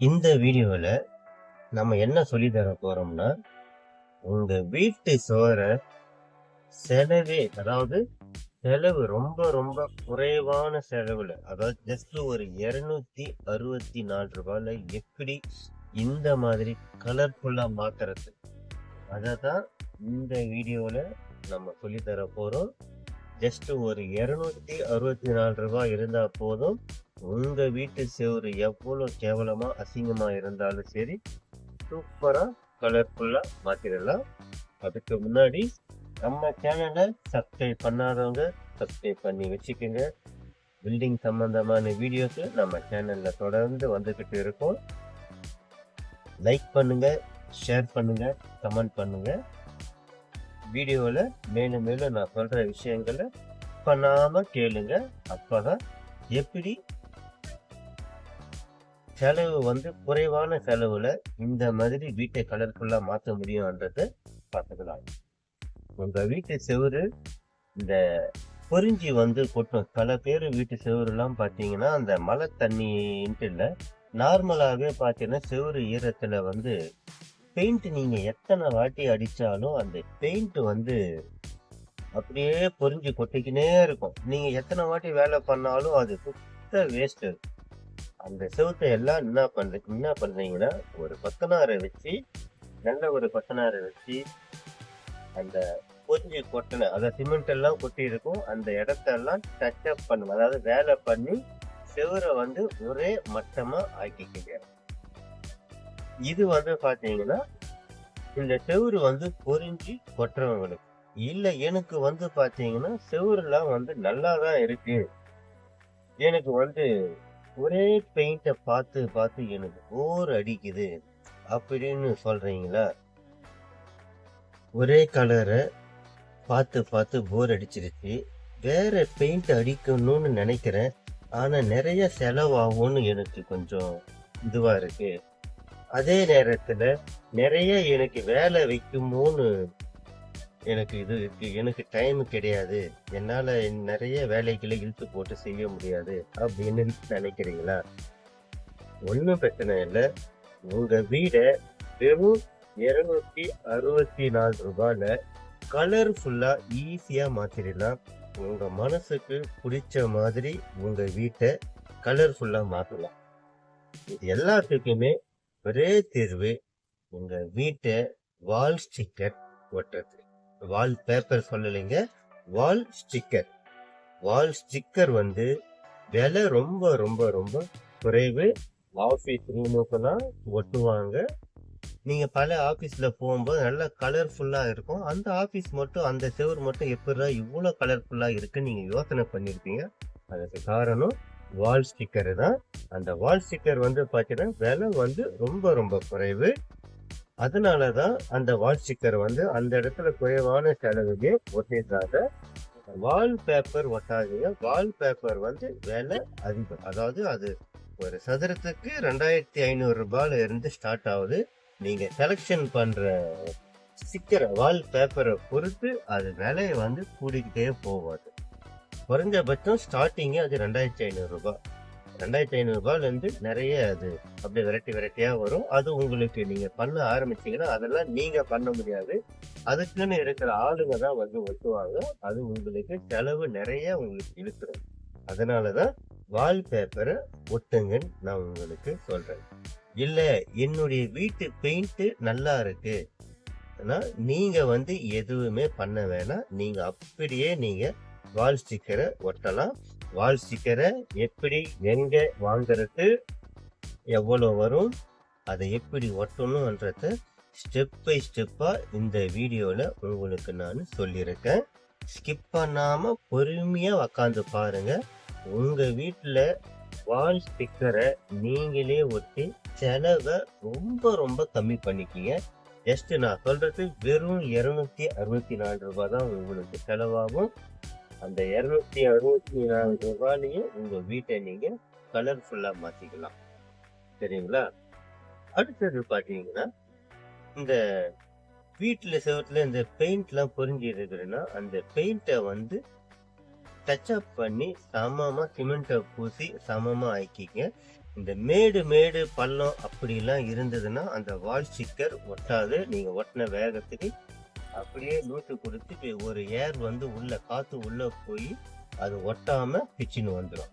இந்த வீடியோவில் நம்ம என்ன சொல்லி தர போறோம்னா உங்க வீட்டு சோறை செலவே அதாவது செலவு ரொம்ப ரொம்ப குறைவான செலவில் அதாவது ஜஸ்ட் ஒரு இருநூத்தி அறுபத்தி நாலு ரூபாயில் எப்படி இந்த மாதிரி கலர்ஃபுல்லாக மாற்றுறது அதை தான் இந்த வீடியோவில் நம்ம சொல்லித்தர போகிறோம் ஜஸ்ட் ஒரு இரநூத்தி அறுபத்தி நாலு ரூபாய் இருந்தால் போதும். உங்கள் வீட்டு செவரு எவ்வளோ கேவலமாக அசிங்கமாக இருந்தாலும் சரி சூப்பராக கலர்ஃபுல்லாக மாற்றிடலாம் அதுக்கு முன்னாடி நம்ம சேனலை சப்ஸ்கிரைப் பண்ணாதவங்க சப்ஸ்கிரைப் பண்ணி வச்சுக்கோங்க. பில்டிங் சம்மந்தமான வீடியோஸு நம்ம சேனலில் தொடர்ந்து வந்துக்கிட்டு இருக்கோம். லைக் பண்ணுங்கள் ஷேர் பண்ணுங்கள் கமெண்ட் பண்ணுங்கள் வீடியோவில் மேலும் மேலும் நான் சொல்கிற விஷயங்களை பண்ணாமல் கேளுங்க. அப்பதான் எப்படி செலவு வந்து குறைவான செலவில் இந்த மாதிரி வீட்டை கலர்ஃபுல்லாக மாற்ற முடியும்ன்றத பார்த்துக்கலாம். உங்கள் வீட்டு செவுரு இந்த பொறிஞ்சி வந்து கொட்டும். பல பேர் வீட்டு செவுருலாம் பார்த்தீங்கன்னா அந்த மழை தண்ணின்ட்டு இல்லை. நார்மலாகவே பார்த்தீங்கன்னா செவுரு ஈரத்தில் வந்து பெயிண்ட் நீங்கள் எத்தனை வாட்டி அடித்தாலும் அந்த பெயிண்ட் வந்து அப்படியே பொறிஞ்சு கொட்டிக்கினே இருக்கும். நீங்கள் எத்தனை வாட்டி வேலை பண்ணாலும் அது சுத்த வேஸ்ட் அந்த செவுத்தை எல்லாம் என்ன பண்ற என்ன பண்றீங்கன்னா ஒரு கொத்தனாரை வச்சு நல்ல ஒரு கொத்தனாரை வச்சு அந்த பொறிஞ்சு கொட்டின அதாவது சிமெண்ட் எல்லாம் கொட்டி இருக்கும் அந்த இடத்தெல்லாம் டச் அப் பண்ணும். அதாவது வேலை பண்ணி செவுரை வந்து ஒரே மட்டமா ஆக்கிக்கிங்க இது வந்து பாத்தீங்கன்னா இந்த செவுரு வந்து பொறிஞ்சு கொட்டுறவங்களுக்கு. இல்லை எனக்கு வந்து பார்த்தீங்கன்னா செவுருலாம் வந்து நல்லா தான் இருக்கு. எனக்கு வந்து ஒரே பெயிண்ட்டை பார்த்து பார்த்து எனக்கு போர் அடிக்குது அப்படின்னு சொல்கிறீங்களா ஒரே கலரை பார்த்து பார்த்து போர் அடிச்சிருச்சு வேற பெயிண்ட் அடிக்கணும்னு நினைக்கிறேன். ஆனால் நிறைய செலவாகும்னு எனக்கு கொஞ்சம் இதுவாக இருக்குது அதே நேரத்தில் நிறைய எனக்கு வேலை வைக்குமோன்னு எனக்கு இது எனக்கு டைம் கிடையாது. என்னால நிறைய வேலைகளை இழுத்து போட்டு செய்ய முடியாது அப்படின்னு நினைக்கிறீங்களா? ஒன்றும் பிரச்சனை இல்லை. உங்கள் வீடை வெறும் இருநூத்தி அறுபத்தி நாலு ரூபாயில் கலர்ஃபுல்லாக ஈஸியாக மாற்றிடலாம் உங்கள் மனசுக்கு பிடிச்ச மாதிரி உங்கள் வீட்டை கலர்ஃபுல்லாக மாற்றலாம் இது எல்லாத்துக்குமே ஒரே தீர்வு உங்கள் வீட்டை வால் ஸ்டிக்கர் ஒட்டுறது. வால் பேப்பர் சொல்லலைங்க வால் ஸ்டிக்கர் வால் ஸ்டிக்கர் வந்து விலை ரொம்ப ரொம்ப ரொம்ப குறைவு. ஆஃபீஸ் ரூமுக்கெல்லாம் ஒட்டுவாங்க. நீங்கள் பல ஆஃபீஸில் போகும்போது நல்லா கலர்ஃபுல்லாக இருக்கும். அந்த ஆஃபீஸ் மட்டும் அந்த செவர் மட்டும் எப்படிதான் இவ்வளோ கலர்ஃபுல்லாக இருக்குன்னு நீங்கள் யோசனை பண்ணியிருப்பீங்க அதுக்கு காரணம் வால் ஸ்டிக்கர் தான். அந்த வால் ஸ்டிக்கர் வந்து பார்த்தீங்கன்னா விலை வந்து ரொம்ப ரொம்ப குறைவு. அதனால தான் அந்த வால் வந்து அந்த இடத்துல குறைவான செலவுக்கு ஒட்டிடுறாங்க வால் பேப்பர் ஒட்டாதீங்க வால் பேப்பர் வந்து விலை அதிகம். அதாவது அது ஒரு சதுரத்துக்கு ரெண்டாயிரத்தி ஐநூறு ரூபாயில இருந்து ஸ்டார்ட் ஆகுது. நீங்க செலெக்ஷன் பண்ற ஸ்டிக்கரை வால் பேப்பரை பொறுத்து அது விலையை வந்து கூடிக்கிட்டே போவாது குறைஞ்சபட்சம் ஸ்டார்டிங்கே அது ரெண்டாயிரத்தி ஐநூறு ரூபாய். ரெண்டாயிரத்தி ஐநூறுபாலேருந்து நிறைய அது அப்படியே வெரைட்டி வெரைட்டியாக வரும். அது உங்களுக்கு நீங்கள் பண்ண ஆரம்பிச்சிங்கன்னா அதெல்லாம் நீங்கள் பண்ண முடியாது. அதுக்குன்னு இருக்கிற ஆளுங்க தான் வந்து ஒட்டுவாங்க. அது உங்களுக்கு செலவு நிறைய உங்களுக்கு இழுத்துரும். அதனாலதான் வால் பேப்பரை ஒட்டுங்கன்னு நான் உங்களுக்கு சொல்கிறேன் இல்லை என்னுடைய வீட்டு பெயிண்ட்டு நல்லா இருக்கு. ஆனால் நீங்கள் வந்து எதுவுமே பண்ண வேணாம். நீங்கள் அப்படியே நீங்கள் வால் ஸ்டிக்கரை ஒட்டலாம். வால் ஸ்டிக்கரை எப்படி எங்கே வாங்குறது எவ்வளோ வரும் அதை எப்படி ஒட்டணுன்றத ஸ்டெப் பை ஸ்டெப்பாக இந்த வீடியோவில் உங்களுக்கு நான் சொல்லியிருக்கேன். ஸ்கிப் பண்ணாமல் பொறுமையாக உக்காந்து பாருங்கள் உங்கள் வீட்டில் வால் ஸ்டிக்கரை நீங்களே ஒட்டி செலவை ரொம்ப ரொம்ப கம்மி பண்ணிக்கிங்க. ஜஸ்ட் நான் சொல்றது வெறும் இரநூத்தி அறுபத்தி நாலு ரூபாய் தான் உங்களுக்கு செலவாகும். அந்த இரநூத்தி அறுபத்தி நாலு ரூபாயிலேயே உங்கள் வீட்டை நீங்கள் கலர்ஃபுல்லாக மாற்றிக்கலாம் சரிங்களா? அடுத்தது பார்த்தீங்கன்னா இந்த வீட்டில் செவத்தில் இந்த பெயிண்ட்லாம் பொறிஞ்சி இருக்குதுன்னா அந்த பெயிண்ட்டை வந்து டச் அப் பண்ணி சமமாக சிமெண்ட்டை பூசி சமமாக ஆக்கிங்க இந்த மேடு மேடு பள்ளம் அப்படிலாம் இருந்ததுன்னா அந்த வால் ஸ்டிக்கர் ஒட்டாது. நீங்கள் ஒட்டின வேகத்துக்கு அப்படியே நூற்று கொடுத்து ஒரு ஏர் வந்து உள்ள காத்து உள்ள போய் அது ஒட்டாம பிச்சுன்னு வந்துடும்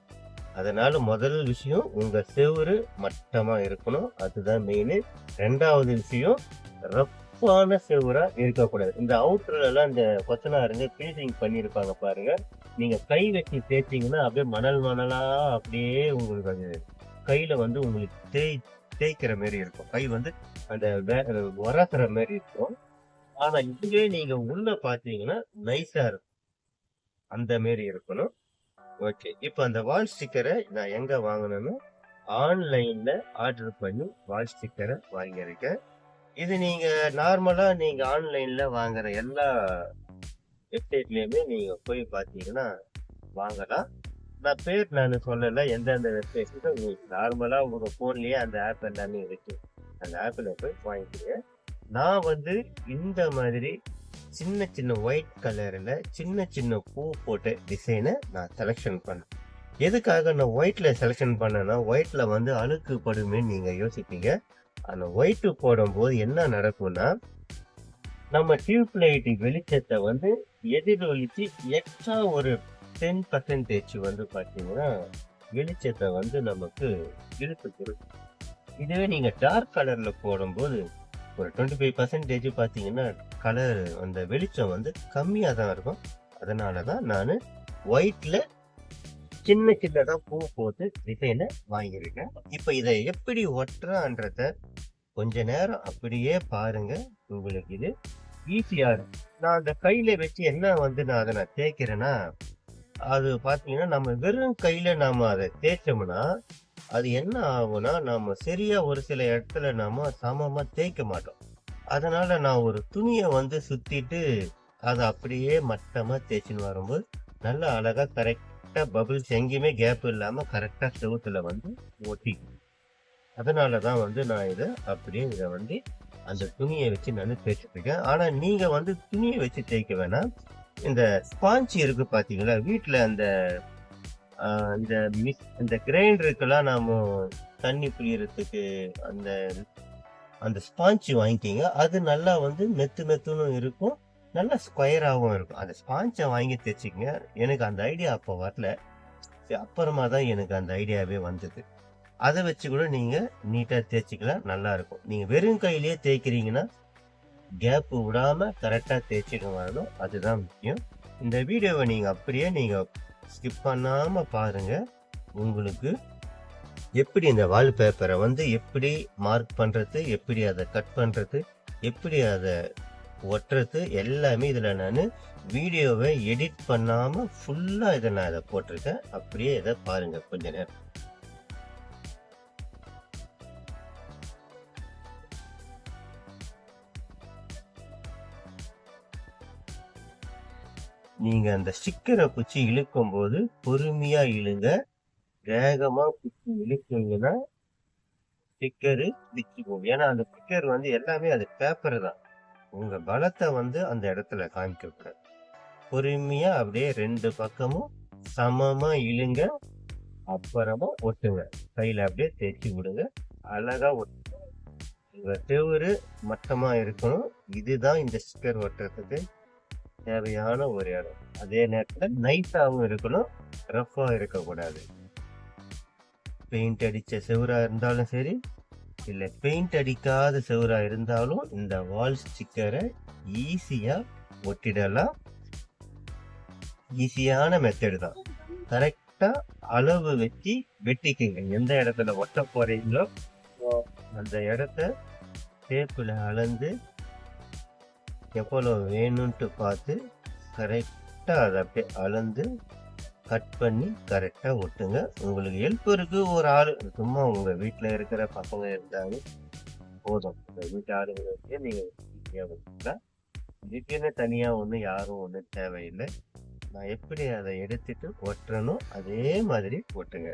அதனால முதல் விஷயம் உங்க செவுரு மட்டமா இருக்கணும். அதுதான் மெயின் ரெண்டாவது விஷயம் ரப்பான செவராக இருக்கக்கூடாது. இந்த அவுட்டர்ல எல்லாம் இந்த கொத்தனாருங்க ஃபினிஷிங் பண்ணியிருப்பாங்க பாருங்க. நீங்க கை வச்சு தேய்ச்சிங்கன்னா அப்படியே மணல் மணலா அப்படியே உங்களுக்கு அது கையில வந்து உங்களுக்கு தேய் தேய்க்கிற மாதிரி இருக்கும். கை வந்து அந்த உரத்துற உரசுற மாதிரி இருக்கும். ஆனா இதுவே நீங்க உள்ள பாத்தீங்கன்னா நைஸா இருக்கும். அந்த மாரி இருக்கணும். ஓகே இப்போ அந்த வால் ஸ்டிக்கரை நான் எங்க வாங்கினேன்னா ஆன்லைன்ல ஆர்டர் பண்ணி வால் ஸ்டிக்கரை வாங்கியிருக்கேன். இது நீங்க நார்மலா நீங்க ஆன்லைன்ல வாங்குற எல்லா வெப்சைட்லயுமே நீங்க போய் பார்த்தீங்கன்னா வாங்கலாம். நான் பேர் நான் சொல்லல எந்தெந்த வெப்சைட்ல உங்களுக்கு நார்மலா உங்க போன்லயே அந்த ஆப் எல்லாமே இருக்கு. அந்த ஆப்ல போய் வாங்கிக்கிறேன். நான் வந்து இந்த மாதிரி சின்ன சின்ன ஒயிட் கலரில் சின்ன சின்ன பூ போட்ட டிசைனை நான் செலெக்ஷன் பண்ணேன். எதுக்காக நான் ஒயிட்டில் செலெக்ஷன் பண்ணேன்னா ஒயிட்ல வந்து அழுக்கு நீங்கள் நீங்க யோசிப்பீங்க. அந்த ஒயிட்டு போடும்போது என்ன நடக்கும்னா நம்ம டியூப் லைட் வெளிச்சத்தை வந்து எதிரொலித்து எக்ஸ்ட்ரா ஒரு டென் பர்சன்டேஜ் வந்து பார்த்தீங்கன்னா வெளிச்சத்தை வந்து நமக்கு இழுத்து கொடுக்கும். இதுவே நீங்கள் டார்க் கலரில் போடும்போது ஒரு டுவெண்ட்டி ஃபைவ் பர்சன்டேஜ் பார்த்தீங்கன்னா கலர் அந்த வெளிச்சம் வந்து கம்மியாக தான் இருக்கும். அதனால தான் நான் ஒயிட்டில் சின்ன சின்னதாக பூ போட்டு டிசைனை வாங்கியிருக்கேன். இப்போ இதை எப்படி ஒட்டுறான்றத கொஞ்ச நேரம் அப்படியே பாருங்க. உங்களுக்கு இது ஈஸியாக இருக்கும். நான் அந்த கையில் வச்சு என்ன வந்து நான் அதை நான் தேய்க்கிறேன்னா அது பார்த்தீங்கன்னா நம்ம வெறும் கையில் நாம் அதை தேய்ச்சோம்னா அது என்ன ஆகும்னா நாம் சரியா ஒரு சில இடத்துல நாம சமமா தேய்க்க மாட்டோம். அதனால நான் ஒரு துணியை வந்து சுத்திட்டு அதை அப்படியே மட்டமா தேய்ச்சின்னு வரும்போது நல்லா அழகா கரெக்டா பபிள்ஸ் எங்கேயுமே கேப் இல்லாம கரெக்டா செவுத்துல வந்து ஒட்டிக்கும் அதனால தான் வந்து நான் இதை அப்படியே இதை வந்து அந்த துணியை வச்சு நான் தேய்ச்சிட்டு இருக்கேன். ஆனா நீங்க வந்து துணியை வச்சு தேய்க்க வேணாம். இந்த ஸ்பாஞ்ச் இருக்கு பாத்தீங்களா? வீட்டுல அந்த இந்த மிஸ் இந்த கிரைண்டருக்கெல்லாம் நாம தண்ணி புளியறதுக்கு அந்த அந்த ஸ்பாஞ்ச் வாங்கிக்கிங்க. அது நல்லா வந்து மெத்து மெத்துன்னு இருக்கும். நல்லா ஸ்கொயராகவும் இருக்கும். அந்த ஸ்பாஞ்சை வாங்கி தேய்ச்சிக்கங்க. எனக்கு அந்த ஐடியா அப்போ வரல. சரி, அப்புறமா தான் எனக்கு அந்த ஐடியாவே வந்தது. அதை வச்சு கூட நீங்கள் நீட்டாக தேய்ச்சிக்கலாம். நல்லாயிருக்கும் நீங்கள் வெறும் கையிலேயே தேய்க்கிறீங்கன்னா கேப்பு விடாமல் கரெக்டாக தேய்ச்சிட்டு வரணும். அதுதான் முக்கியம். இந்த வீடியோவை நீங்கள் அப்படியே நீங்கள் ஸ்கிப் பண்ணாமல் பாருங்க. உங்களுக்கு எப்படி இந்த வால்பேப்பரை வந்து எப்படி மார்க் பண்ணுறது எப்படி அதை கட் பண்ணுறது எப்படி அதை ஒட்டுறது எல்லாமே இதில் நான் வீடியோவை எடிட் பண்ணாமல் ஃபுல்லாக இதை நான் இதை போட்டிருக்கேன். அப்படியே இதை பாருங்கள் கொஞ்ச நேரம். நீங்கள் அந்த ஸ்டிக்கரை குச்சி இழுக்கும் போது இழுங்க. வேகமாக குச்சி இழுத்தீங்கன்னா ஸ்டிக்கரு பிச்சு போகும். ஏன்னா அந்த ஸ்டிக்கர் வந்து எல்லாமே அது பேப்பர் தான். உங்கள் பலத்தை வந்து அந்த இடத்துல காமிக்க பொறுமையாக அப்படியே ரெண்டு பக்கமும் சமமாக இழுங்க. அப்புறமா ஒட்டுங்க. கையில் அப்படியே தேய்ச்சி விடுங்க. அழகாக ஒட்டுங்க. உங்கள் செவுரு மட்டமாக இருக்கணும். இதுதான் இந்த ஸ்டிக்கர் ஒட்டுறதுக்கு தேவையான ஒரு இடம். அதே நேரத்தில் நைட்டாகவும் இருக்கணும் ரஃப்பாக இருக்கக்கூடாது. பெயிண்ட் அடித்த செவராக இருந்தாலும் சரி இல்லை பெயிண்ட் அடிக்காத செவராக இருந்தாலும் இந்த வால் ஸ்டிக்கரை ஈஸியாக ஒட்டிடலாம். ஈஸியான மெத்தடு தான். கரெக்டாக அளவு வச்சு வெட்டிக்குங்க. எந்த இடத்துல ஒட்ட போகிறீங்களோ அந்த இடத்த டேப்பில் அளந்து எவ்வளோ வேணும்ட்டு பார்த்து கரெக்டாக அதை அப்படியே அளந்து கட் பண்ணி கரெக்டாக ஒட்டுங்க. உங்களுக்கு ஹெல்ப்பருக்கு ஒரு ஆள். சும்மா உங்கள் வீட்டில் இருக்கிற பசங்க இருந்தாலும் போதும். உங்கள் வீட்டு ஆளுங்களுக்கு நீங்கள் ஈஸியாக ஒட்டிக்கலாம் இதுக்குன்னு தனியாக ஒன்றும் யாரும் ஒன்றும் தேவையில்லை. நான் எப்படி அதை எடுத்துட்டு ஒட்டுறனோ அதே மாதிரி ஒட்டுங்க.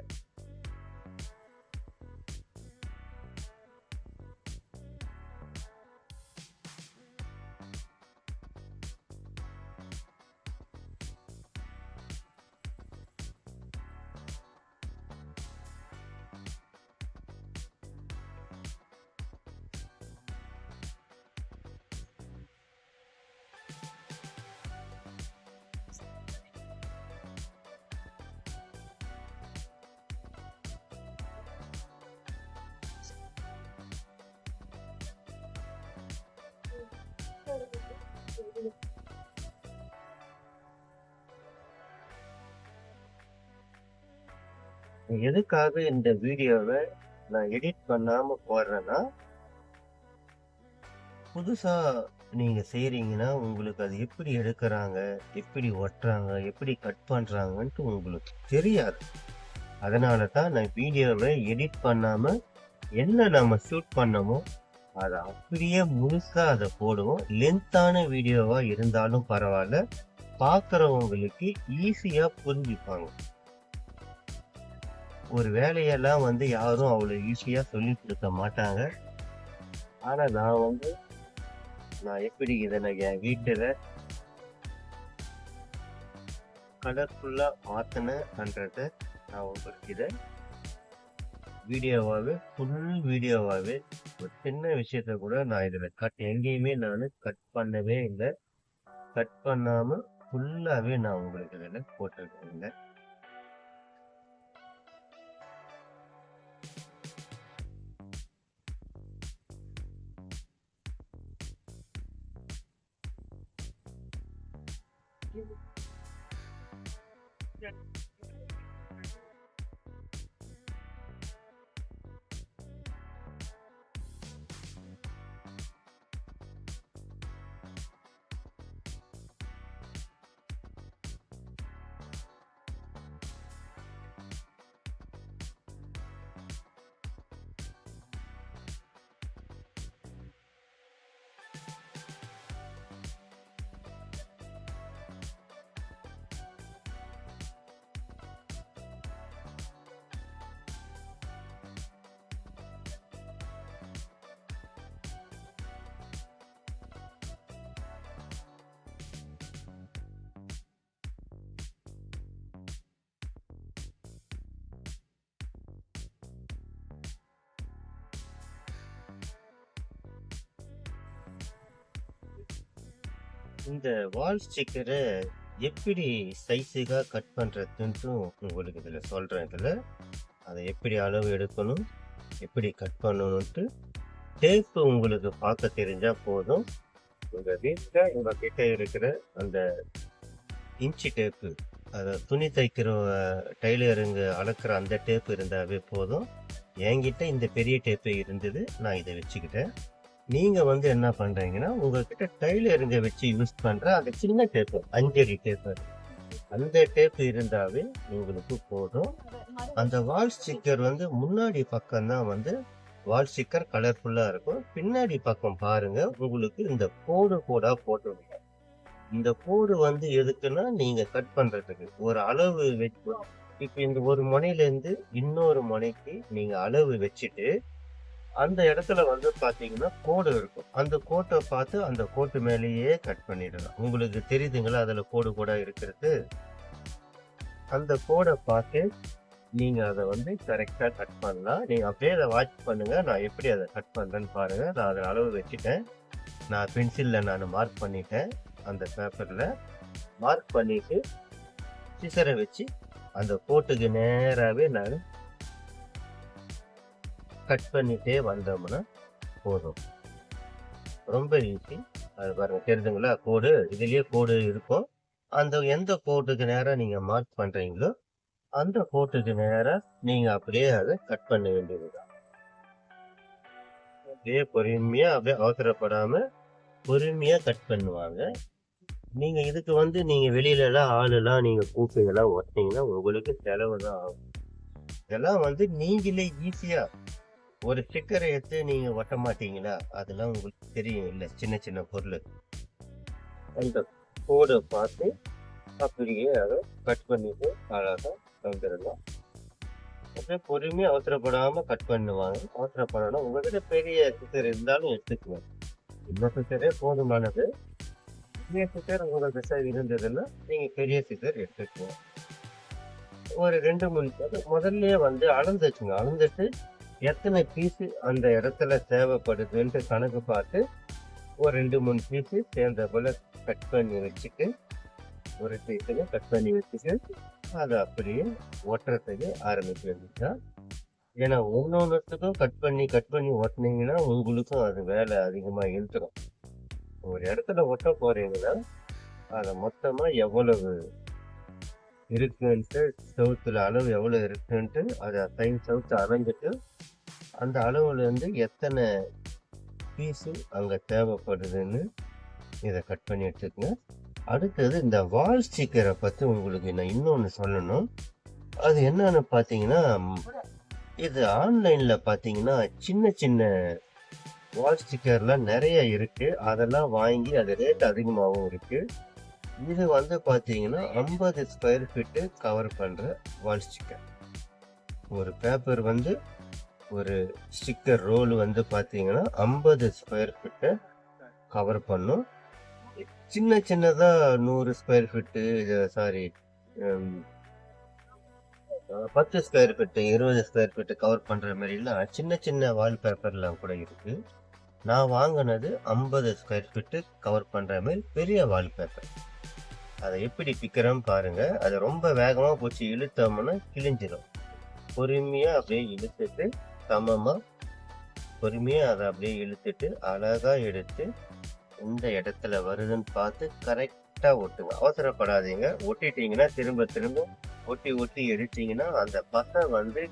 எதுக்காக இந்த வீடியோவை நான் எடிட் பண்ணாம போடுறேன்னா புதுசா நீங்க செய்றீங்கன்னா உங்களுக்கு அது எப்படி எடுக்கிறாங்க எப்படி ஒட்டுறாங்க எப்படி கட் பண்றாங்கன்ட்டு உங்களுக்கு தெரியாது. அதனால தான் நான் வீடியோவை எடிட் பண்ணாம என்ன நம்ம ஷூட் பண்ணமோ அதை அப்படியே முழுசா அதை போடுவோம் லென்த்தான வீடியோவா இருந்தாலும் பரவாயில்ல. பார்க்குறவங்களுக்கு ஈஸியா புரிஞ்சுப்பாங்க. ஒரு வேலையெல்லாம் வந்து யாரும் அவ்வளோ ஈஸியா சொல்லி கொடுக்க மாட்டாங்க. ஆனா நான் வந்து நான் எப்படி இதை நான் என் வீட்டில் கலர்ஃபுல்லாக மாற்றினேன்றத நான் உங்களுக்கு இதை வீடியோவாகவே ஃபுல் வீடியோவாகவே ஒரு சின்ன விஷயத்த கூட நான் இதில் கட் எங்கேயுமே நான் கட் பண்ணவே இல்லை. கட் பண்ணாமல் ஃபுல்லாகவே நான் உங்களுக்கு இதில் போட்டிருக்கேங்க இந்த வால் ஸ்டிக்கரை எப்படி சைஸுக்காக கட் பண்ணுறதுன்ட்டும் உங்களுக்கு இதில் சொல்கிறேன் இதில் அதை எப்படி அளவு எடுக்கணும் எப்படி கட் பண்ணணுன்ட்டு டேப்பு உங்களுக்கு பார்க்க தெரிஞ்சால் போதும். உங்கள் வீட்டில் உங்கள் கிட்டே இருக்கிற அந்த இன்ச்சு டேப்பு அதை துணி தைக்கிற டைலருங்க அளக்கிற அந்த டேப்பு இருந்தாவே போதும். என்கிட்ட இந்த பெரிய டேப்பு இருந்தது நான் இதை வச்சுக்கிட்டேன். நீங்கள் வந்து என்ன பண்ணுறீங்கன்னா உங்ககிட்ட டைலருங்க வச்சு யூஸ் பண்ணுற அந்த சின்ன டேப்பு அஞ்சடி டேப்பு அந்த டேப் இருந்தாவே உங்களுக்கு போதும். அந்த வால் ஸ்டிக்கர் வந்து முன்னாடி பக்கம் தான் வந்து வால் ஸ்டிக்கர் கலர்ஃபுல்லாக இருக்கும். பின்னாடி பக்கம் பாருங்க உங்களுக்கு இந்த கோடு கூட போட்டுருங்க. இந்த கோடு வந்து எதுக்குன்னா நீங்கள் கட் பண்ணுறதுக்கு ஒரு அளவு வச்சு இப்போ இந்த ஒரு முனையிலேருந்து இன்னொரு முனைக்கு நீங்கள் அளவு வச்சுட்டு அந்த இடத்துல வந்து பார்த்தீங்கன்னா கோடு இருக்கும். அந்த கோட்டை பார்த்து அந்த கோட்டு மேலேயே கட் பண்ணிடலாம் உங்களுக்கு தெரியுதுங்களா? அதில் கோடு கூட இருக்கிறது. அந்த கோடை பார்த்து நீங்கள் அதை வந்து கரெக்டாக கட் பண்ணலாம். நீங்கள் அப்படியே அதை வாட்ச் பண்ணுங்கள் நான் எப்படி அதை கட் பண்ணுறேன்னு பாருங்கள் நான் அதை அளவு வச்சுட்டேன். நான் பென்சிலில் நான் மார்க் பண்ணிட்டேன். அந்த பேப்பரில் மார்க் பண்ணிவிட்டு சிசரை வச்சு அந்த கோட்டுக்கு நேராகவே நான் கட் பண்ணிட்டே வந்தோம்னா போதும். ரொம்ப ஈஸி அது பாருங்கள் தெரிஞ்சுங்களா கோடு இதுலேயே கோடு இருக்கும். அந்த எந்த கோட்டுக்கு நேராக நீங்கள் மார்க் பண்ணுறீங்களோ அந்த கோட்டுக்கு நேராக நீங்கள் அப்படியே அதை கட் பண்ண வேண்டியது தான் அப்படியே பொறுமையாக அப்படியே அவசரப்படாமல் பொறுமையாக கட் பண்ணுவாங்க. நீங்கள் இதுக்கு வந்து நீங்கள் வெளியிலலாம் ஆளுலாம் நீங்கள் கூப்பிடலாம் ஒட்டிங்கன்னா உங்களுக்கு செலவு தான் ஆகும். இதெல்லாம் வந்து நீங்களே ஈஸியாக ஒரு ஸ்டிக்கரை எடுத்து நீங்க ஒட்ட மாட்டீங்களா? அதெல்லாம் உங்களுக்கு தெரியும் இல்ல. சின்ன சின்ன பொருள். அந்த கோடை பார்த்து அப்படியே அதை கட் பண்ணிட்டு அழகா வந்துடலாம் அப்படியே பொறுமையா அவசரப்படாம கட் பண்ணுவாங்க. அவசரப்படணும். உங்ககிட்ட பெரிய சித்தர் இருந்தாலும் எடுத்துக்குவேன் இந்த சித்தரே போதுமானது பெரிய சித்தர் உங்களுக்கு சார் இருந்ததுன்னா நீங்க பெரிய சித்தர் எடுத்துக்குவோம் ஒரு ரெண்டு மூணு முதல்லயே வந்து அளந்துச்சுங்க அளந்துட்டு எத்தனை பீஸு அந்த இடத்துல தேவைப்படுதுன்ட்டு கணக்கு பார்த்து ஒரு ரெண்டு மூணு பீஸு சேர்ந்த போல் கட் பண்ணி வச்சுட்டு ஒரு பீஸுக்கு கட் பண்ணி வச்சுட்டு அதை அப்படியே ஒட்டுறதுக்கு ஆரம்பிக்க வேண்டியதுதான். ஏன்னா ஒன்னொன்றுத்துக்கும் கட் பண்ணி கட் பண்ணி ஒட்டினீங்கன்னா உங்களுக்கும் அது வேலை அதிகமாக இழுத்துடும் ஒரு இடத்துல ஒட்ட போகிறீங்கன்னா அதை மொத்தமாக எவ்வளவு இருக்குன்ட்டு செவுத்துல அளவு எவ்வளோ இருக்குன்ட்டு அதை சைன் செவுத்து அரைஞ்சிட்டு அந்த அளவுலேருந்து எத்தனை பீஸு அங்கே தேவைப்படுதுன்னு இதை கட் பண்ணி எடுத்துக்கங்க அடுத்தது இந்த வால் ஸ்டிக்கரை பற்றி உங்களுக்கு நான் இன்னொன்று சொல்லணும். அது என்னன்னு பார்த்தீங்கன்னா இது ஆன்லைனில் பார்த்தீங்கன்னா சின்ன சின்ன வால் ஸ்டிக்கர்லாம் நிறைய இருக்குது அதெல்லாம் வாங்கி அது ரேட் அதிகமாகவும் இருக்குது இது வந்து பார்த்தீங்கன்னா ஐம்பது ஸ்கொயர் ஃபீட்டு கவர் பண்ணுற வால் ஸ்டிக்கர் ஒரு பேப்பர் வந்து ஒரு ஸ்டிக்கர் ரோல் வந்து பார்த்தீங்கன்னா ஐம்பது ஸ்கொயர் ஃபீட்டை கவர் பண்ணும். சின்ன சின்னதாக நூறு ஸ்கொயர் ஃபீட்டு சாரி பத்து ஸ்கொயர் ஃபீட்டு இருபது ஸ்கொயர் ஃபீட்டு கவர் பண்ணுற மாதிரிலாம் சின்ன சின்ன வால் பேப்பர்லாம் கூட இருக்குது நான் வாங்கினது ஐம்பது ஸ்கொயர் ஃபீட்டு கவர் பண்ணுற மாதிரி பெரிய வால் பேப்பர் அதை எப்படி பிக்கிறோம் பாருங்க. அதை ரொம்ப வேகமாக போச்சு இழுத்தோம்னா கிழிஞ்சிடும் பொறுமையாக அப்படியே இழுத்துட்டு சமமாக பொறுமையாக அதை அப்படியே இழுத்துட்டு அழகாக எடுத்து எந்த இடத்துல வருதுன்னு பார்த்து கரெக்டாக ஒட்டுங்க. அவசரப்படாதீங்க. ஒட்டிட்டீங்கன்னா திரும்ப திரும்ப ஒட்டி ஒட்டி எடுத்தீங்கன்னா அந்த பசை வந்து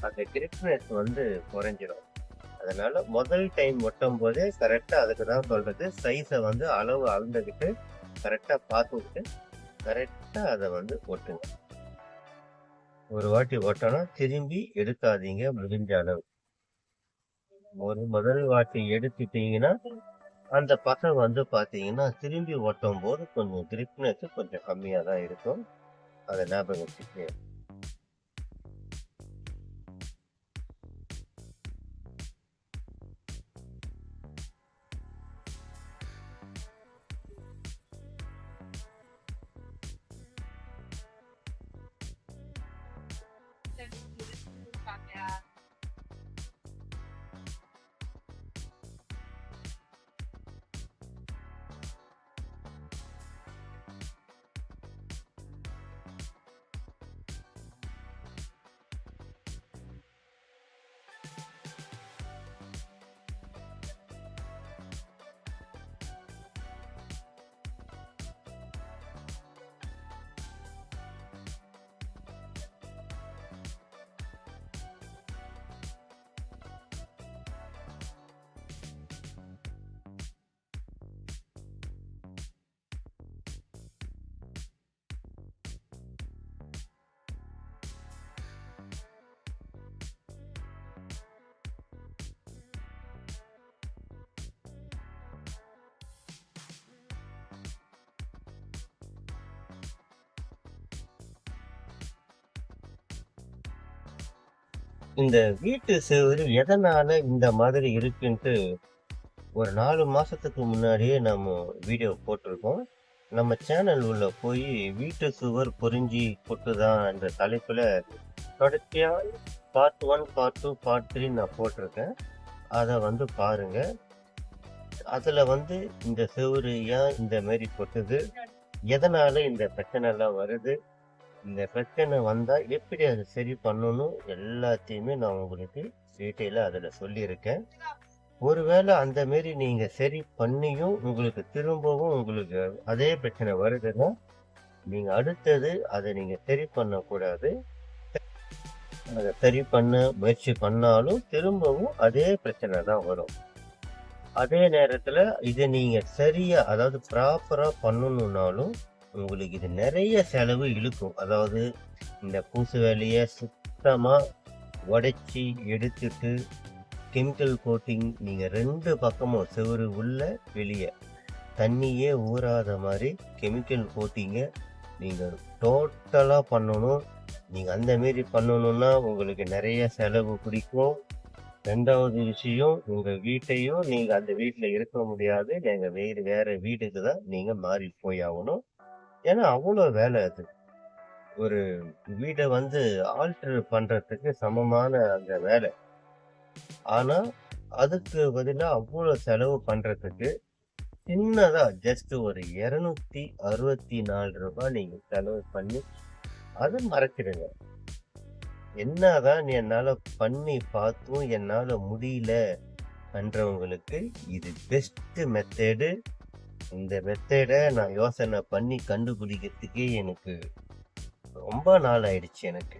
அந்த கிரிப்னஸ் வந்து குறைஞ்சிடும் அதனால முதல் டைம் ஒட்டும் போதே கரெக்டாக அதுக்கு தான் சொல்றது. சைஸை வந்து அளவு அளந்துக்கிட்டு கரெக்டாக பார்த்துக்கிட்டு கரெக்டாக அதை வந்து ஒட்டுங்க. ஒரு வாட்டி ஒட்டனா திரும்பி எடுக்காதீங்க முடிஞ்ச அளவு. ஒரு முதல் வாட்டி எடுத்துட்டீங்கன்னா அந்த பக்கம் வந்து பார்த்தீங்கன்னா திரும்பி ஒட்டும் போது கொஞ்சம் கிரிப்னஸ் கொஞ்சம் கம்மியாக தான் இருக்கும். அதை ஞாபகம் வச்சுக்கோங்க இந்த வீட்டு செவுரு எதனால இந்த மாதிரி இருக்குன்ட்டு ஒரு நாலு மாசத்துக்கு முன்னாடியே நம்ம வீடியோ போட்டிருக்கோம். நம்ம சேனல் உள்ள போய் வீட்டு சுவர் பொறிஞ்சி கொட்டுதான் என்ற தலைப்புல தொடர்ச்சியா part one part two part three நான் போட்டிருக்கேன். அதை வந்து பாருங்க. அதுல வந்து இந்த செவுரு ஏன் இந்த மாதிரி கொட்டுது? எதனால இந்த பிரச்சனை எல்லாம் வருது? இந்த பிரச்சனை வந்தால் எப்படி அதை சரி பண்ணணும் எல்லாத்தையுமே நான் உங்களுக்கு டீட்டெயிலாக அதில் சொல்லியிருக்கேன். ஒருவேளை அந்த மாரி நீங்கள் சரி பண்ணியும் உங்களுக்கு திரும்பவும் உங்களுக்கு அதே பிரச்சனை வருதுன்னா நீங்கள் அடுத்தது அதை நீங்கள் சரி பண்ணக்கூடாது. அதை சரி பண்ண முயற்சி பண்ணாலும் திரும்பவும் அதே பிரச்சனை தான் வரும். அதே நேரத்தில் இதை நீங்கள் சரியாக அதாவது ப்ராப்பராக பண்ணணுன்னாலும் உங்களுக்கு இது நிறைய செலவு இழுக்கும். அதாவது இந்த பூசு வேலையை சுத்தமாக உடைச்சி எடுத்துட்டு கெமிக்கல் கோட்டிங் நீங்கள் ரெண்டு பக்கமும் செவுரு உள்ள வெளியே தண்ணியே ஊறாத மாதிரி கெமிக்கல் கோட்டிங்கை நீங்கள் டோட்டலாக பண்ணணும். நீங்கள் அந்த மாரி உங்களுக்கு நிறைய செலவு பிடிக்கும். ரெண்டாவது விஷயம் உங்கள் வீட்டையும் நீங்கள் அந்த வீட்டில் இருக்க முடியாது. நீங்கள் வேறு வேறு வீட்டுக்கு தான் நீங்கள் மாறி போய் ஆகணும் ஏன்னா அவ்வளோ வேலை அது. ஒரு வீடை வந்து ஆல்டர் பண்ணுறதுக்கு சமமான அந்த வேலை. ஆனால் அதுக்கு பதிலாக அவ்வளோ செலவு பண்ணுறதுக்கு சின்னதாக ஜஸ்ட் ஒரு இரநூத்தி அறுபத்தி நாலு ரூபாய் நீங்கள் செலவு பண்ணி அதை மறைச்சிடுங்க என்னதான் என்னால் பண்ணி பார்த்தும் என்னால் முடியல பண்ணுறவங்களுக்கு இது பெஸ்ட்டு மெத்தேடு இந்த மெத்தடை நான் யோசனை பண்ணி கண்டுபிடிக்கிறதுக்கே எனக்கு ரொம்ப நாள் ஆயிடுச்சு எனக்கு.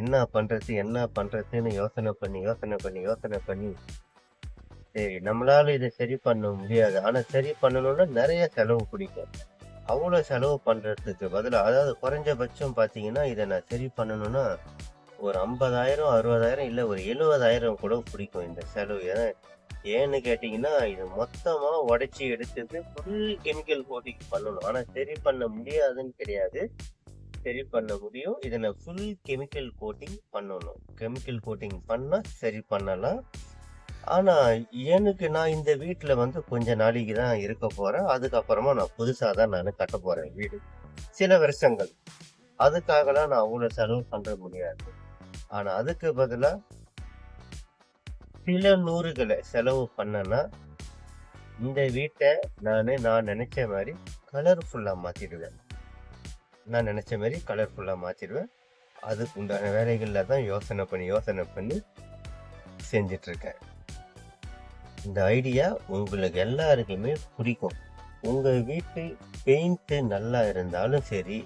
என்ன பண்ணுறது என்ன பண்ணுறதுன்னு யோசனை பண்ணி யோசனை பண்ணி யோசனை பண்ணி. சரி நம்மளால இதை சரி பண்ண முடியாது. ஆனால் சரி பண்ணணும்னா நிறைய செலவு பிடிக்கும். அவ்வளோ செலவு பண்ணுறதுக்கு பதிலாக அதாவது குறைஞ்சபட்சம் பார்த்தீங்கன்னா இதை நான் சரி பண்ணணும்னா ஒரு ஐம்பதாயிரம் அறுபதாயிரம் இல்லை ஒரு எழுபதாயிரம் கூட பிடிக்கும் இந்த செலவு. ஏன்னா ஏன்னு கேட்டிங்கன்னா இது மொத்தமாக உடைச்சி எடுத்தது ஃபுல் கெமிக்கல் கோட்டிங் பண்ணணும். ஆனால் சரி பண்ண முடியாதுன்னு கிடையாது. சரி பண்ண முடியும். இதில் ஃபுல் கெமிக்கல் கோட்டிங் பண்ணணும். கெமிக்கல் கோட்டிங் பண்ணால் சரி பண்ணலாம். ஆனால் எனக்கு நான் இந்த வீட்டில் வந்து கொஞ்ச நாளைக்கு தான் இருக்க போகிறேன் அதுக்கப்புறமா நான் புதுசாக தான் நான் கட்ட போகிறேன் வீடு. சில வருஷங்கள். அதுக்காகலாம் நான் அவ்வளோ செலவு பண்ண முடியாது. ஆனால் அதுக்கு பதிலாக சில நூறுகளை செலவு பண்ணனா இந்த வீட்டை நான் நான் நினைச்ச மாதிரி கலர்ஃபுல்லாக மாற்றிடுவேன் நான் நினைச்ச மாதிரி கலர்ஃபுல்லாக மாற்றிடுவேன் அதுக்கு உண்டான வேலைகளில் தான் யோசனை பண்ணி யோசனை பண்ணி செஞ்சிட்ருக்கேன். இந்த ஐடியா உங்களுக்கு எல்லாருக்குமே பிடிக்கும். உங்கள் வீட்டு பெயிண்ட்டு நல்லா இருந்தாலும் சரி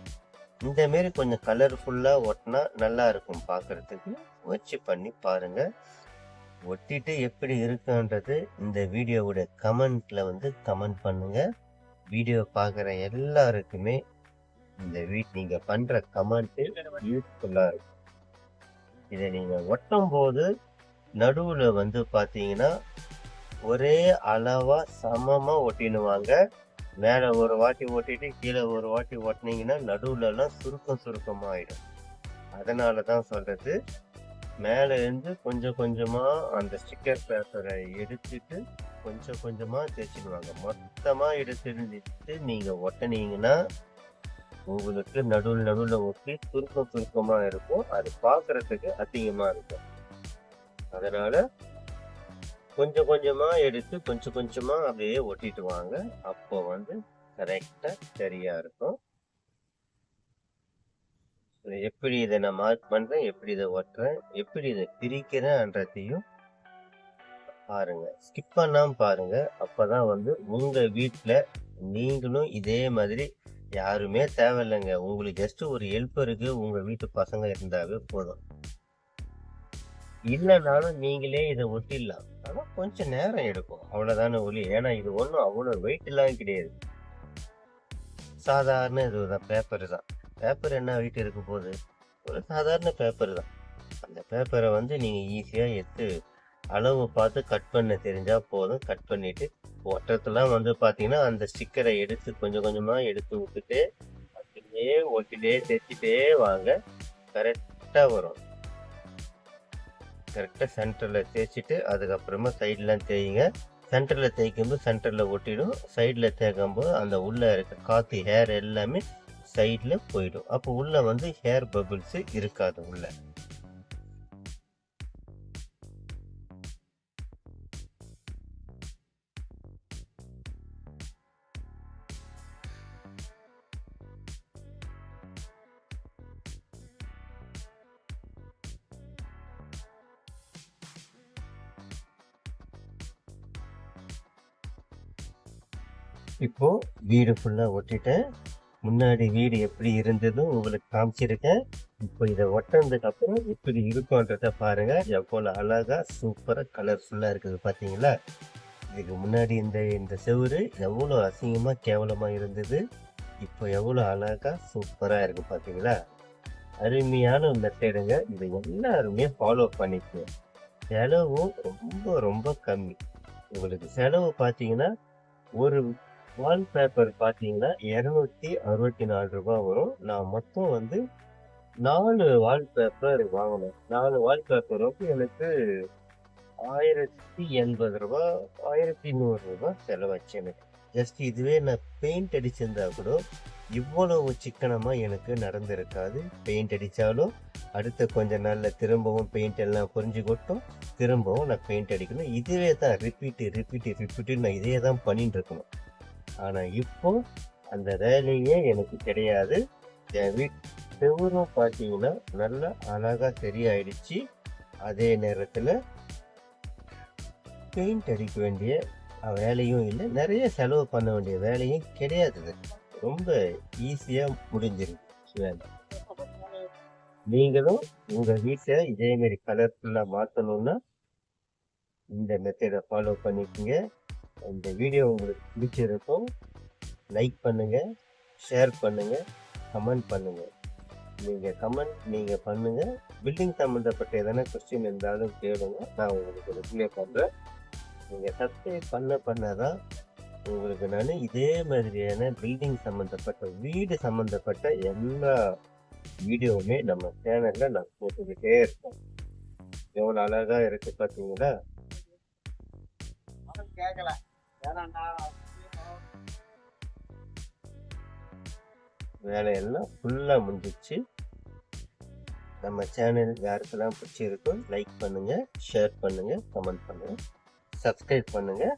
இந்த மாரி கொஞ்சம் கலர்ஃபுல்லாக ஒட்டினா நல்லா இருக்கும் பார்க்குறதுக்கு முயற்சி பண்ணி பாருங்கள் ஒட்டிட்டு எப்படி இருக்குன்றது இந்த வீடியோவோட கமெண்ட்ல வந்து கமெண்ட் பண்ணுங்க. வீடியோ பார்க்குற எல்லாருக்குமே இந்த வீட் நீங்க பண்ற கமெண்ட் யூஸ்ஃபுல்லா இருக்கும். இதை நீங்க ஒட்டும் போது நடுவுல வந்து பாத்தீங்கன்னா ஒரே அளவா சமமா ஒட்டினுவாங்க மேல ஒரு வாட்டி ஒட்டிட்டு கீழே ஒரு வாட்டி ஒட்டினீங்கன்னா நடுவுல எல்லாம் சுருக்கம் சுருக்கமா ஆயிடும் அதனால தான் சொல்றது. மேலே இருந்து கொஞ்சம் கொஞ்சமாக அந்த ஸ்டிக்கர் பேப்பரை எடுத்துட்டு கொஞ்சம் கொஞ்சமாக தேய்ச்சிடுவாங்க. மொத்தமாக எடுத்துட்டு நீங்கள் ஒட்டினீங்கன்னா உங்களுக்கு நடுவில் நடுவில் ஒட்டி சுருக்கம் சுருக்கமாக இருக்கும். அது பார்க்குறதுக்கு அதிகமாக இருக்கும். அதனால் கொஞ்சம் கொஞ்சமாக எடுத்து கொஞ்சம் கொஞ்சமாக அப்படியே ஒட்டிட்டு வாங்க. அப்போ வந்து கரெக்டாக சரியாக இருக்கும். எப்படி இதை நான் மார்க் பண்ணுறேன் எப்படி இதை ஒட்டுறேன் எப்படி இதை பிரிக்கிறேன்றதையும் பாருங்கள் ஸ்கிப் பண்ணாமல் பாருங்கள் அப்போ தான் வந்து உங்கள் வீட்டில் நீங்களும் இதே மாதிரி யாருமே தேவையில்லைங்க. உங்களுக்கு ஜஸ்ட் ஒரு ஹெல்ப்பருக்கு உங்கள் வீட்டு பசங்க இருந்தாவே போதும். இல்லைனாலும் நீங்களே இதை ஒட்டிடலாம். ஆனால் கொஞ்சம் நேரம் எடுக்கும். அவ்வளவுதானே ஒலி ஏன்னா இது ஒன்றும் அவ்வளோ வெயிட் எல்லாம் கிடையாது. சாதாரண இதுதான் பேப்பர் தான். பேப்பர் என்ன வெயிட் இருக்க போகுது? ஒரு சாதாரண பேப்பர் தான். அந்த பேப்பரை வந்து நீங்கள் ஈஸியாக எடுத்து அளவு பார்த்து கட் பண்ண தெரிஞ்சால் போதும். கட் பண்ணிவிட்டு ஒட்டுறதுலாம் வந்து பார்த்தீங்கன்னா அந்த ஸ்டிக்கரை எடுத்து கொஞ்சம் கொஞ்சமாக எடுத்து விட்டுட்டு அப்படியே ஒட்டிட்டே தைச்சிட்டே வாங்க. கரெக்டாக வரும். கரெக்டாக சென்டரில் தேய்ச்சிட்டு அதுக்கப்புறமா சைட்லாம் தேய்ங்க. சென்டரில் தேய்க்கும்போது சென்டரில் ஒட்டிடும். சைடில் தேய்க்கும்போது அந்த உள்ளே இருக்க காற்று ஹேர் எல்லாமே சைடில் போயிடும். அப்போ உள்ளே வந்து ஹேர் பபிள்ஸ் இருக்காது உள்ள. இப்போ வீடு ஃபுல்லாக ஒட்டிட்டேன் முன்னாடி வீடு எப்படி இருந்ததும் உங்களுக்கு காமிச்சிருக்கேன். இப்போ இதை ஒட்டினதுக்கு அப்புறம் இப்படி இருக்கும்ன்றத பாருங்க. எவ்வளோ அழகா சூப்பரா கலர்ஃபுல்லா இருக்குது பாத்தீங்களா இதுக்கு முன்னாடி இந்த இந்த செவுரு எவ்வளோ அசிங்கமா கேவலமா இருந்தது. இப்போ எவ்வளோ அழகா சூப்பரா இருக்கு பாத்தீங்களா அருமையான மெத்தடுங்க இதை எல்லாருமே ஃபாலோ பண்ணிக்கோ செலவும் ரொம்ப ரொம்ப கம்மி. உங்களுக்கு செலவு பார்த்தீங்கன்னா ஒரு வால்பேப்பர் பார்த்தீங்கன்னா இரநூத்தி அறுபத்தி நாலு ரூபாய் வரும். நான் மொத்தம் வந்து நாலு வால்பேப்பர் வாங்கினேன் நாலு வால்பேப்பருக்கு எனக்கு ஆயிரத்தி எண்பது ரூபா ஆயிரத்தி நூறு ரூபாய் செலவாச்சு எனக்கு. ஜஸ்ட் இதுவே நான் பெயிண்ட் அடிச்சிருந்தா கூட இவ்வளவு சிக்கனமா எனக்கு நடந்திருக்காது. பெயிண்ட் அடித்தாலும் அடுத்த கொஞ்ச நாளில் திரும்பவும் பெயிண்ட் எல்லாம் புரிஞ்சு கொட்டும். திரும்பவும் நான் பெயிண்ட் அடிக்கணும். இதுவே தான் ரிப்பீட்டு ரிப்பீட்டு ரிப்பீட்டு நான் இதே தான் பண்ணிட்டு இருக்கணும். ஆனால் இப்போ அந்த வேலையே எனக்கு கிடையாது. என் வீட்டு செவரும் பார்த்தீங்கன்னா நல்லா அழகாக சரியாயிடுச்சு. அதே நேரத்தில் பெயிண்ட் அடிக்க வேண்டிய வேலையும் இல்லை. நிறைய செலவு பண்ண வேண்டிய வேலையும் கிடையாது. ரொம்ப ஈஸியாக முடிஞ்சிருக்கு வேலை. நீங்களும் உங்கள் வீட்டை இதேமாரி கலர்ஃபுல்லாக மாற்றணும்னா இந்த மெத்தடை ஃபாலோ பண்ணிக்கோங்க. இந்த வீடியோ உங்களுக்கு பிடிச்சிருக்கும் லைக் பண்ணுங்கள் ஷேர் பண்ணுங்கள் கமெண்ட் பண்ணுங்கள் நீங்கள் கமெண்ட் நீங்கள் பண்ணுங்கள் பில்டிங் சம்மந்தப்பட்ட எதனா கொஸ்டின் இருந்தாலும் கேளுங்க. நான் உங்களுக்கு ரிப்ளை பண்ணுறேன் நீங்கள் சப்ஸ்கிரைப் பண்ண பண்ணதான் உங்களுக்கு நான் இதே மாதிரியான பில்டிங் சம்மந்தப்பட்ட வீடு சம்மந்தப்பட்ட எல்லா வீடியோவுமே நம்ம சேனலில் நான் போட்டுக்கிட்டே இருக்கேன். எவ்வளோ அழகாக இருக்குது பார்த்தீங்களா கேட்கல வேலையெல்லாம் ஃபுல்லாக முடிஞ்சிச்சு நம்ம சேனல் யாருக்கெல்லாம் பிடிச்சிருக்கோ லைக் பண்ணுங்கள் ஷேர் பண்ணுங்கள் கமெண்ட் பண்ணுங்கள் சப்ஸ்கிரைப் பண்ணுங்கள்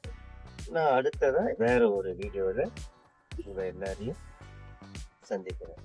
நான் அடுத்ததாக வேறு ஒரு வீடியோவில் உங்கள் எல்லாரையும் சந்திக்கிறேன்.